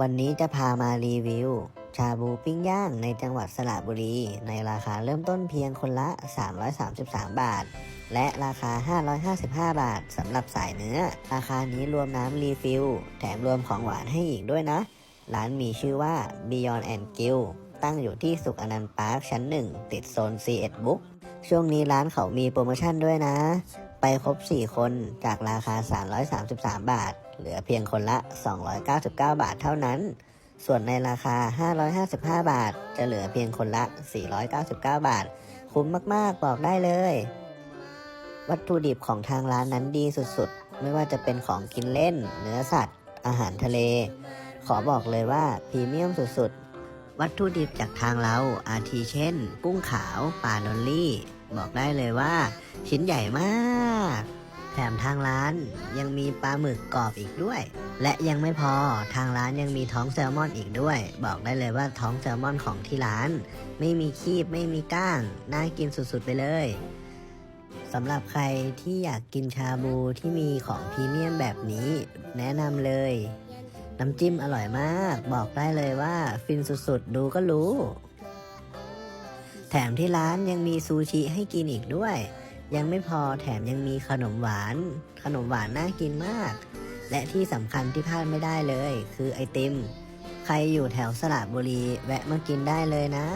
วันนี้จะพามารีวิว ชาบูปิ้งย่างในจังหวัดสระบุรี ในราคาเริ่มต้นเพียงคนละ 333 บาท และราคา 555 บาทสำหรับสายเนื้อ ราคานี้รวมน้ำรีฟิล แถมรวมของหวานให้อีกด้วยนะ ร้านมีชื่อว่า Beyond and Grill ตั้งอยู่ที่สุขอนันต์พาร์คชั้น 1 ติดโซน C1 Book ช่วงนี้ร้านเขามีโปรโมชั่นด้วยนะ ไปครบ 4 คนจากราคา 333 บาท เหลือเพียงคนละ 299 บาทเท่านั้น ส่วนในราคา 555 บาท จะเหลือเพียงคนละ 499 บาท คุ้มมากๆ บอกได้เลย วัตถุดิบของทางร้านนั้นดีสุดๆ ไม่ว่าจะเป็นของกินเล่น เนื้อสัตว์ อาหารทะเล ขอบอกเลยว่าพรีเมียมสุดๆ วัตถุดิบจากทางเราอาทิเช่น กุ้งขาวปลาดอลลี่ บอกได้เลยว่า ชิ้นใหญ่มาก แถมทางร้านยังมีปลาหมึกกรอบอีกด้วย และยังไม่พอทางร้านยังมีท้องแซลมอนอีกด้วย บอกได้เลยว่าท้องแซลมอนของที่ร้าน ไม่มีคีบไม่มีก้างน่ากินสุดๆไปเลยสำหรับใครที่อยากกินชาบูที่มีของพรีเมียมแบบนี้ แนะนำเลย น้ำจิ้มอร่อยมาก บอกได้เลยว่า ฟินสุดๆ ดูก็รู้ แถมที่ร้านยังมีซูชิให้กินอีกด้วย ยังไม่พอแถมยังมีขนมหวาน ขนมหวานน่ากินมาก และที่สำคัญที่พลาดไม่ได้เลย คือไอติม ใครอยู่แถวสระบุรีแวะมากินได้เลยนะ